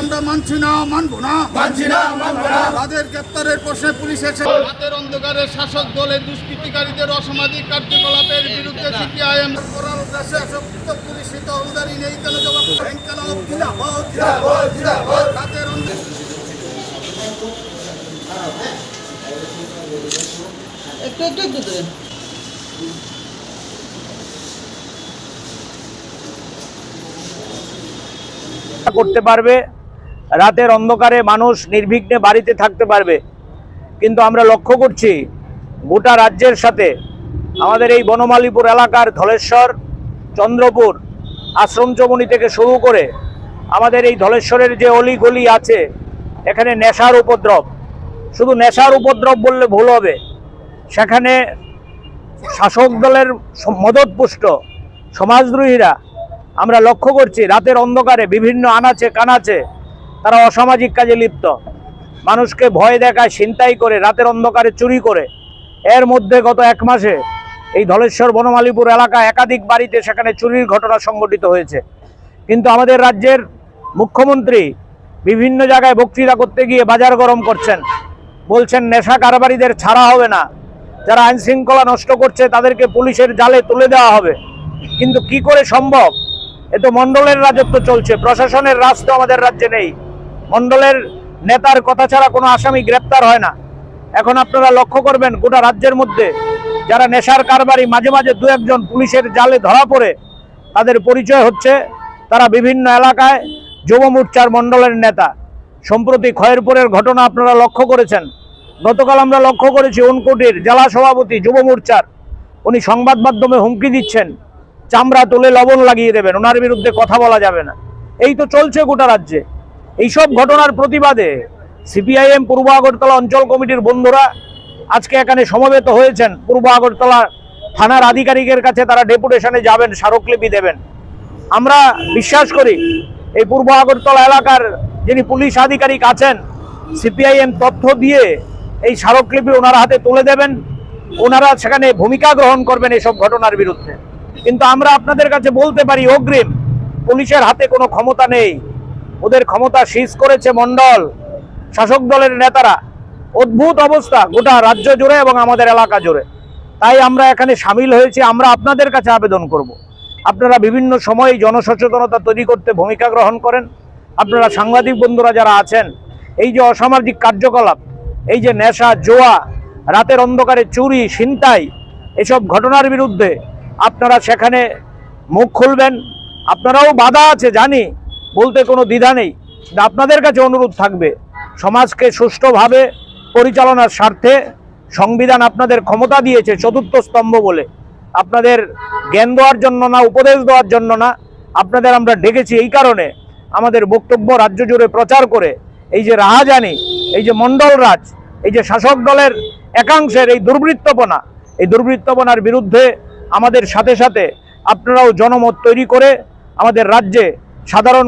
আমরা মানছি না মানবো না। মানছি না মানবো না। তাদের গ্রেপ্তারের প্রশ্নে পুলিশ এসে রাতের অন্ধকারে শাসক দলের দুষ্কৃতিকারীদের অসামাজিক কার্যকলাপের বিরুদ্ধে সিপিআইএম করার উদ্দেশ্যে পুলিশ তহবিলদারি নেই কেন জবাব ইনকলাব জিন্দাবাদ জিন্দাবাদ জিন্দাবাদ রাতের অন্ধকারে একটু একটু একটু দেবেন করতে পারবে, রাতের অন্ধকারে মানুষ নির্বিঘ্নে বাড়িতে থাকতে পারবে। কিন্তু আমরা লক্ষ্য করছি, গোটা রাজ্যের সাথে আমাদের এই বনমালীপুর এলাকার ধলেশ্বর, চন্দ্রপুর আশ্রমচমনি থেকে শুরু করে আমাদের এই ধলেশ্বরের যে অলিগলি আছে, এখানে নেশার উপদ্রব। শুধু নেশার উপদ্রব বললে ভুল হবে। সেখানে শাসক দলের মদতপুষ্ট সমাজদ্রোহীরা, আমরা লক্ষ্য করছি রাতের অন্ধকারে বিভিন্ন আনাচে কানাচে তারা অসামাজিক কাজে লিপ্ত। মানুষকে ভয় দেখায়, ছিনতাই করে, রাতের অন্ধকারে চুরি করে। এর মধ্যে গত এক মাসে এই ধলেশ্বর বনমালীপুর এলাকা একাধিক বাড়িতে সেখানে চুরির ঘটনা সংঘটিত হয়েছে। কিন্তু আমাদের রাজ্যের মুখ্যমন্ত্রী বিভিন্ন জায়গায় বক্তৃতা করতে গিয়ে বাজার গরম করছেন। বলছেন, নেশা কারবারিদের ছাড়া হবে না। যারা আইন শৃঙ্খলা নষ্ট করছে, তাদেরকে পুলিশের জালে তুলে দেওয়া হবে। কিন্তু কি করে সম্ভব? এ তো মন্ডলের রাজত্ব চলছে, প্রশাসনের রাজ তো আমাদের রাজ্যে নেই। মন্ডলের নেতার কথা ছাড়া কোনো আসামি গ্রেপ্তার হয় না। এখন আপনারা লক্ষ্য করবেন, গোটা রাজ্যের মধ্যে যারা নেশার কারবারি, মাঝে মাঝে দু একজন পুলিশের জালে ধরা পড়ে, তাদের পরিচয় হচ্ছে। তারা বিভিন্ন এলাকায় যুব মোর্চার মন্ডলের নেতা। সম্প্রতি খয়েরপুরের ঘটনা আপনারা লক্ষ্য করেছেন। গতকাল আমরা লক্ষ্য করেছি উনকোটির জেলা সভাপতি যুব মোর্চার, উনি সংবাদ মাধ্যমে হুমকি দিচ্ছেন, চামড়া তুলে লবণ লাগিয়ে দেবেন ওনার বিরুদ্ধে কথা বলা যাবে না। এই তো চলছে গোটা রাজ্যে। এইসব ঘটনার প্রতিবাদে সিপিআইএম পূর্ব আগরতলা অঞ্চল কমিটির বন্ধুরা আজকে এখানে সমবেত হয়েছেন। পূর্ব আগরতলা থানার আধিকারিকের কাছে তারা ডেপুটেশনে যাবেন, স্মারকলিপি দেবেন। আমরা বিশ্বাস করি, এই পূর্ব আগরতলা এলাকার যিনি পুলিশ আধিকারিক আছেন, সিপিআইএম তথ্য দিয়ে এই স্মারকলিপি ওনার হাতে তুলে দেবেন। ওনারা সেখানে ভূমিকা গ্রহণ করবেন এসব ঘটনার বিরুদ্ধে। কিন্তু আমরা আপনাদের কাছে বলতে পারি, অগ্রিম, পুলিশের হাতে কোনো ক্ষমতা নেই। ওদের ক্ষমতা সিজ করেছে মন্ডল শাসক দলের নেতারা। অদ্ভুত অবস্থা, গোটা রাজ্য জুড়ে এবং আমাদের এলাকা জুড়ে। তাই আমরা এখানে সামিল হয়েছি, আমরা আপনাদের কাছে আবেদন করব। আপনারা বিভিন্ন সময়ে জনসচেতনতা তৈরি করতে ভূমিকা গ্রহণ করেন। আপনারা সাংবাদিক বন্ধুরা যারা আছেন, এই যে অসামাজিক কার্যকলাপ, এই যে নেশা, জোয়া, রাতের অন্ধকারে চুরি, ছিনতাই, এসব ঘটনার বিরুদ্ধে আপনারা সেখানে মুখ খুলবেন। আপনারাও বাধা আছে, জানি, বলতে কোনো দ্বিধা নেই। আপনাদের কাছে অনুরোধ থাকবে, সমাজকে সুষ্ঠুভাবে পরিচালনার স্বার্থে সংবিধান আপনাদের ক্ষমতা দিয়েছে, চতুর্থ স্তম্ভ বলে। আপনাদের জ্ঞান দেওয়ার জন্য না, উপদেশ দেওয়ার জন্য না, আপনাদের আমরা ডেকেছি এই কারণে। আমাদের বক্তব্য রাজ্য জুড়ে প্রচার করে এই যে রাহাজানি, এই যে মণ্ডল রাজ, এই যে শাসক দলের একাংশের এই দুর্বৃত্তপনা, এই দুর্বৃত্তপনার বিরুদ্ধে আমাদের সাথে সাথে আপনারাও জনমত তৈরি করে আমাদের রাজ্যে সাধারণ